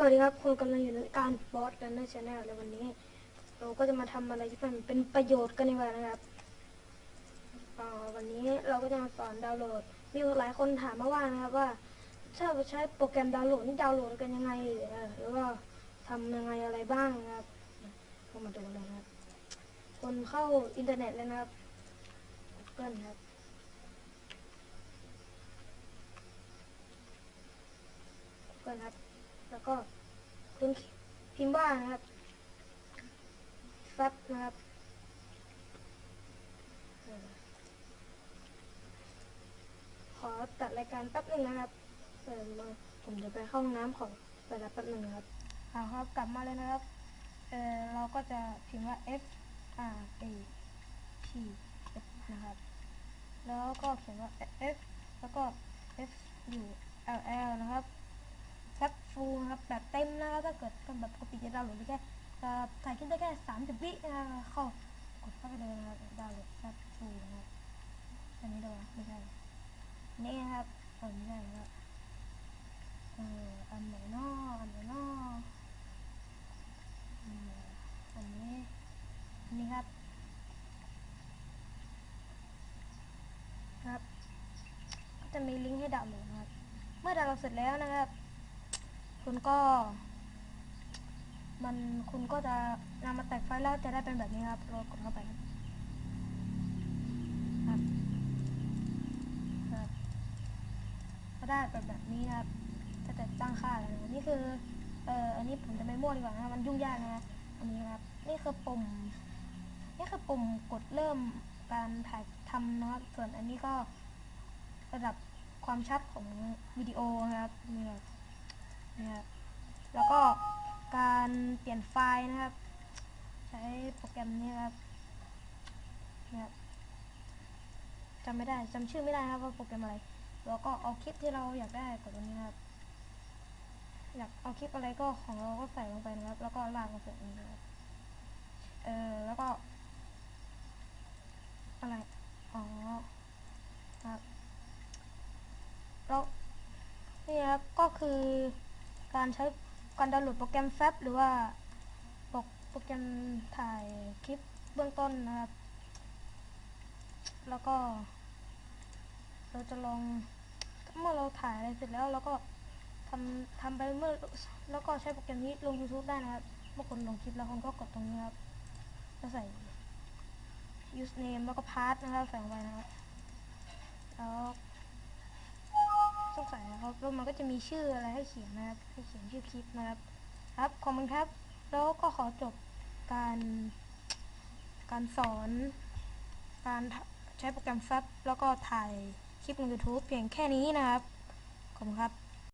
สวัสดีครับ คุณกำลังอยู่ในการบอสกันในชาแนลแล้ววันนี้ เราก็จะมาทำอะไรที่มันเป็นประโยชน์กันดีกว่านะครับวันนี้เราก็จะมาสอนดาวน์โหลด มีหลายคนถามมาว่านะครับว่า ถ้าใช้โปรแกรมดาวน์โหลดนี่ดาวน์โหลดกันยังไงหรือว่าทำยังไงอะไรบ้างนะครับก็มาดูเลยนะครับ คนเข้าอินเทอร์เน็ตเลยนะครับ Google ครับก่อนครับ แล้วก็คุณพิมพ์ว่านะครับแฟบนะครับขอตัดรายการแป๊บหนึ่งนะครับเออมาผมจะไปเข้าห้องน้ำของเวลาแป๊บหนึ่งนะครับเอาครับกลับมาเลยนะครับเออเราก็จะพิมพ์ว่า F R A P F นะครับ แล้วก็เขียนว่า F แล้วก็ F U L L นะครับ แคปฟูลนะครับแบบ เต็มนะครับถ้าเกิดเป็นแบบปกติจะดาวน์โหลดได้แค่ถ่ายคลิปได้แค่สามสิบวินะครับเข้ากดเข้าไปเลยนะครับดาวน์โหลดแคปฟูนะครับอันนี้ด้วะไม่ใช่นี่ครับเออไม่ใช่นะครับเอออันไหนนออันไหนนออันนี้นนี้ครับ ครับ ก็จะมีลิงก์ให้ดาวน์โหลดนะครับ เมื่อดาวน์โหลดเสร็จแล้วนะครับ คุณก็ มันคุณก็จะนำมาแตกไฟแล้วจะได้เป็นแบบนี้ครับเรากดเข้าไปครับครับครับก็ได้เป็นแบบนี้ครับก็จะตั้งค่าแล้วนะนี่คือเอ่ออันนี้ผมจะไม่มั่วดีกว่านะมันยุ่งยากนะอันนี้ครับ นี่คือปุ่มนี่คือปุ่มกดเริ่มการถ่ายทำนะครับส่วนอันนี้ก็ระดับความชัดของวิดีโอนะครับนี่ครับนะครับแล้วก็ การเปลี่ยนไฟล์นะครับ ใช้โปรแกรมนี้ครับนะครับจำไม่ได้จำชื่อไม่ได้ครับว่าโปรแกรมอะไรแล้วก็เอาคลิปที่เราอยากได้กดตรงนี้ครับ อยากเอาคลิปอะไรก็ของเราก็ใส่ลงไปนะครับ แล้วก็ลากมาใส่ตรงนี้ครับเออแล้วก็ อะไรอ๋อครับแล้วนี่ครับก็คือการใช้ การดาวน์โหลดโปรแกรมแฟบหรือว่าโปรโปรแกรมถ่ายคลิปเบื้องต้นนะครับ แล้วก็ เราจะลองเมื่อเราถ่ายอะไรเสร็จแล้วเราก็ทำทำไปเมื่อแล้วก็ใช้โปรแกรมนี้ลง YouTube ได้นะครับเมื่อคนลงคลิปแล้วคนก็กดตรงนี้ครับแล้วใส่ username แล้วก็ path นะครับใส่ลงไปนะครับแล้ว ต้องใส่นะครับแล้วมันก็จะมีชื่ออะไรให้เขียนนะครับ ให้เขียนชื่อคลิปนะครับ ครับขอบคุณครับ แล้วก็ขอจบการ การสอน การใช้โปรแกรมแฟบแล้วก็ถ่ายคลิปลง YouTube เพียงแค่นี้นะครับ ขอบคุณครับ